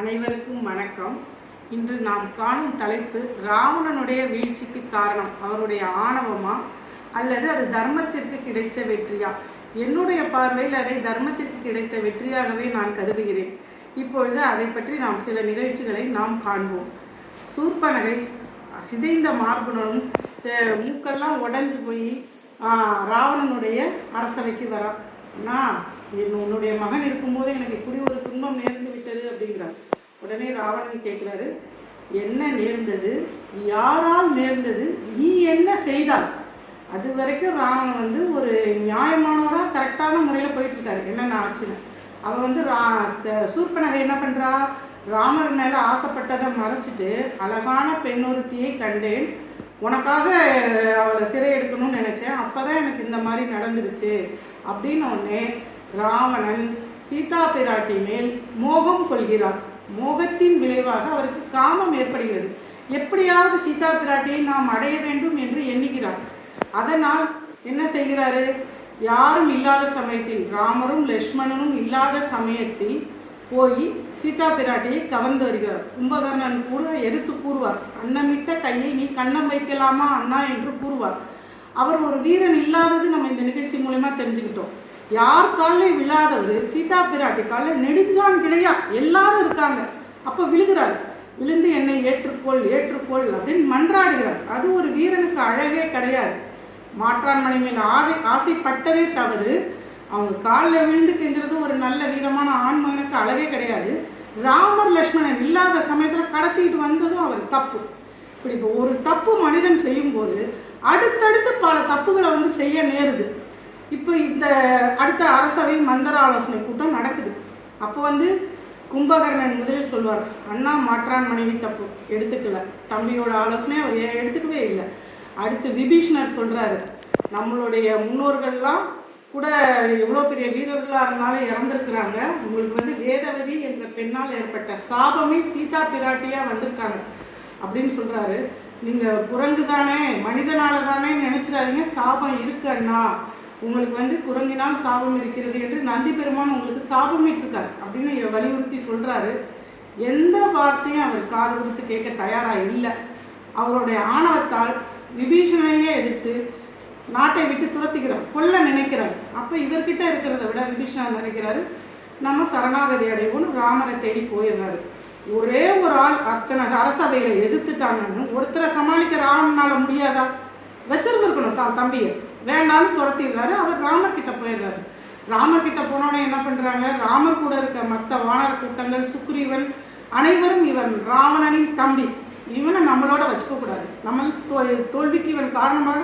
அனைவருக்கும் வணக்கம். இன்று நாம் காணும் தலைப்பு ராவணனுடைய வீழ்ச்சிக்கு காரணம் அவருடைய ஆணவமா அல்லது அது தர்மத்திற்கு கிடைத்த வெற்றியா? என்னுடைய பார்வையில் அதை தர்மத்திற்கு கிடைத்த வெற்றியாகவே நான் கருதுகிறேன். இப்பொழுது அதை பற்றி நாம் சில நிகழ்ச்சிகளை நாம் காண்போம். சூர்பனகை சிதைந்த மார்புடனும் மூக்கெல்லாம் உடஞ்சி போய் ராவணனுடைய அரசவைக்கு வரான். அண்ணா என் உன்னுடைய மகன் இருக்கும்போது எனக்கு இப்படி ஒரு துன்பம் நேர்ந்து விட்டது அப்படிங்கிறார் உடனே ராவணன் கேட்குறாரு என்ன நேர்ந்தது? யாரால் நேர்ந்தது? நீ என்ன செய்தால் அது வரைக்கும் ராவணன் வந்து ஒரு நியாயமானவராக கரெக்டான முறையில் போயிட்டு இருக்காரு என்னென்ன ஆச்சுன்னு. அவன் வந்து ரா ச- சூர்பனகை என்ன பண்ணுறா ராமர் மேலே ஆசைப்பட்டதை மறைச்சிட்டு அழகான பெண்ணொருத்தியை கண்டேன். உனக்காக அவளை சிறை எடுக்கணும்னு நினச்சேன். அப்போ தான் எனக்கு இந்த மாதிரி நடந்துருச்சு அப்படின்னு ராவணன் சீதா பிராட்டி மேல் மோகம் கொள்கிறார். மோகத்தின் விளைவாக அவருக்கு காமம் ஏற்படுகிறது. எப்படியாவது சீதா பிராட்டியை நாம் அடைய வேண்டும் என்று எண்ணுகிறார். அதனால் என்ன செய்கிறாரு? யாரும் இல்லாத சமயத்தில் ராமரும் லக்ஷ்மணனும் இல்லாத சமயத்தில் போய் சீதா பிராட்டியை கவர்ந்து வருகிறார். கும்பகர்ணன் கூட எடுத்து கூறுவார் அன்னமிட்ட கையை நீ கண்ணம் வைக்கலாமா அண்ணா? என்று கூறுவார். அவர் ஒரு வீரன் இல்லாதது நம்ம இந்த நிகழ்ச்சி மூலயமா தெரிஞ்சுக்கிட்டோம். யார் காலில் விழாதவர் சீதா பிராட்டி காலில் நெடுஞ்சான் கிடையா எல்லாரும் இருக்காங்க. அப்போ விழுகிறார். விழுந்து என்னை ஏற்றுக்கொள் ஏற்றுக்கொள் அப்படின்னு மன்றாடுகிறார். அது ஒரு வீரனுக்கு அழகே கிடையாது. மாற்றான் மணி மேல் ஆசை ஆசைப்பட்டதே தவறு. அவங்க காலில் விழுந்து கெஞ்சுறது ஒரு நல்ல வீரமான அழகே கிடையாது. ராமர் லக்ஷ்மணன் இல்லாத சமயத்தில் கடத்திட்டு வந்ததும் அவர் தப்பு. இப்படி இப்போ ஒரு தப்பு மனிதன் செய்யும்போது அடுத்தடுத்து பல தப்புகளை வந்து செய்ய நேருது. இப்போ இந்த அடுத்த அரசவை மந்திர ஆலோசனை கூட்டம் நடக்குது. அப்போ வந்து கும்பகர்ணன் முதலில் சொல்வார் அண்ணா மாற்றான் மனைவி தப்பு. எடுத்துக்கல. தம்பியோட ஆலோசனை அவர் எடுத்துக்கவே இல்லை. அடுத்து விபீஷ்ணர் சொல்கிறாரு நம்மளுடைய முன்னோர்கள்லாம் கூட எவ்வளோ பெரிய வீரர்களாக இருந்தாலும் இறந்துருக்குறாங்க. உங்களுக்கு வந்து வேதவதி என்ற பெண்ணால் ஏற்பட்ட சாபமே சீதா பிராட்டியாக வந்திருக்காங்க அப்படின்னு சொல்கிறாரு நீங்கள் குரங்கு தானே மனிதனால தானே நினச்சிடாதீங்க. சாபம் இருக்கு அண்ணா. உங்களுக்கு வந்து குரங்கினால் சாபம் இருக்கிறது என்று நந்தி பெருமான் உங்களுக்கு சாபமிட்டிருக்கார் அப்படின்னு வலியுறுத்தி சொல்கிறாரு எந்த வார்த்தையும் அவர் காது கொடுத்து கேட்க தயாராக இல்லை. அவருடைய ஆணவத்தால் விபீஷணனையே எதிர்த்து நாட்டை விட்டு துரத்துகிறார் கொல்ல நினைக்கிறார் அப்போ இவர்கிட்ட இருக்கிறத விட விபீஷணன் நினைக்கிறாரு? நம்ம சரணாகதி அடைவோம்னு ராமரை தேடி போயிடுறாரு. ஒரே ஒரு ஆள் அத்தனை அரசவையில் எதிர்த்துட்டாங்கன்னு ஒருத்தரை சமாளிக்க ராமனால முடியாதா? வச்சிருந்துருக்கணும் தான் தம்பியை. வேண்டாம்னு துரத்திடுறாரு. அவர் ராமர் கிட்ட போயிடுறாரு. ராமர் கிட்ட போனோடனே என்ன பண்றாங்க? ராமர் கூட இருக்க மற்ற வானர கூட்டங்கள் சுக்ரீவன் அனைவரும் இவன் ராவணனின் தம்பி. இவனை நம்மளோட வச்சுக்க கூடாது நம்ம தோல்விக்கு இவன் காரணமாக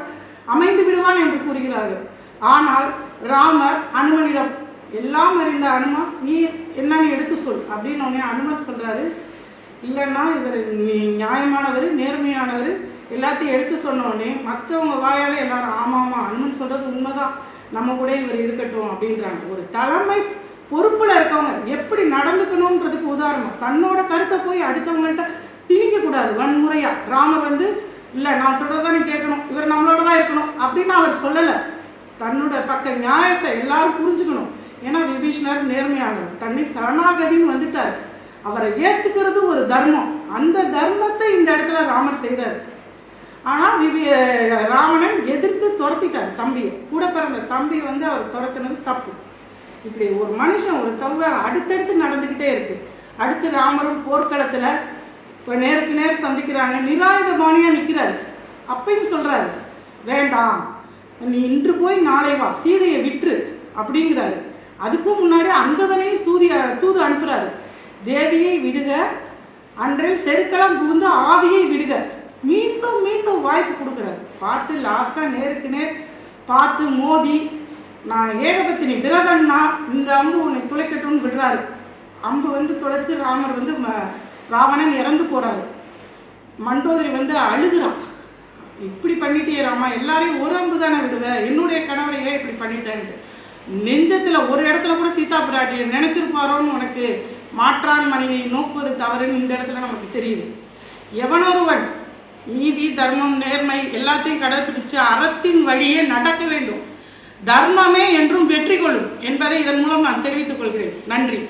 அமைந்து விடுவான் என்று கூறுகிறார்கள். ஆனால் ராமர் அனுமனிடம் எல்லாம் அறிந்த அனுமன் நீ என்னன்னு எடுத்து சொல் அப்படின்னு உடனே அனுமன் சொல்றாரு. இல்லைன்னா இவர் நியாயமானவர் நேர்மையானவர் எல்லாத்தையும் எடுத்து சொன்னோடனே மற்றவங்க வாயால் எல்லாரும் ஆமாம் ஆமா அனுமன் சொல்றது உண்மைதான். நம்ம கூட இவர் இருக்கட்டும் அப்படின்றாங்க. ஒரு தலைமை பொறுப்பில் இருக்கவங்க எப்படி நடந்துக்கணுன்றதுக்கு உதாரணம். தன்னோட கருத்தை போய் அடுத்தவங்கள்ட்ட திணிக்கக்கூடாது வன்முறையாக ராமர் வந்து இல்லை நான் சொல்கிறத நீ கேட்கணும். இவர் நம்மளோட தான் இருக்கணும். அப்படின்னு அவர் சொல்லலை. தன்னோட பக்க நியாயத்தை எல்லாரும் புரிஞ்சுக்கணும். ஏன்னா விபீஷ்ணர் நேர்மையானவர். தன்னை சரணாகதின்னு வந்துட்டார். அவரை ஏற்றுக்கிறது ஒரு தர்மம். அந்த தர்மத்தை இந்த இடத்துல ராமர் செய்கிறார் ஆனால் விபி ராவணன் எதிர்த்து துரத்திட்டார் தம்பியை. கூட பிறந்த தம்பியை வந்து அவர் துரத்துனது தப்பு. இப்படி ஒரு மனுஷன் ஒரு சௌகாரம் அடுத்தடுத்து நடந்துக்கிட்டே இருக்கு. அடுத்து ராமரும் போர்க்களத்தில் இப்போ நேருக்கு நேர் சந்திக்கிறாங்க. நிராயுதபாணியாக நிற்கிறாரு அப்பையும் சொல்கிறாரு வேண்டாம். நீ இன்று போய் நாளை வா. சீதையை விற்று அப்படிங்கிறாரு. அதுக்கும் முன்னாடி அங்கதனையும் தூதி தூது அனுப்புகிறாரு தேவியை விடுக. அன்றில் செருக்கலாம் புகுந்து ஆவியை விடுக. மீண்டும் மீண்டும் வாய்ப்பு கொடுக்குறாரு. பார்த்து லாஸ்ட்டாக நேருக்கு நேர் பார்த்து மோதி நான் ஏகபத்தினி விரதன்னா இந்த அம்பு உன்னை துளைக்கட்டும்னு விடுறாரு. அம்பு வந்து துளைச்சி ராமர் வந்து ம- ராவணன் இறந்து போறாரு. மண்டோதரி வந்து அழுகிறான் இப்படி பண்ணிட்டே ராமா எல்லாரையும் ஒரு அம்பு தானே விடுவ? என்னுடைய கணவரை ஏன் இப்படி பண்ணிட்டேன்ட்டு? நெஞ்சத்துல ஒரு இடத்துல கூட சீதா பிராட்டியை நினைச்சிருப்பாரோன்னு உனக்கு மாற்றான் மனைவியை நோக்குவது தவறுன்னு இந்த இடத்துல நமக்கு தெரியுது. எவனொருவன் நீதி தர்மம் நேர்மை எல்லாத்தையும் கடைபிடிச்சு அறத்தின் வழியே நடக்க வேண்டும். தர்மமே என்றும் வெற்றி கொள்ளும் என்பதை இதன் மூலம் நான் தெரிவித்துக் கொள்கிறேன். நன்றி.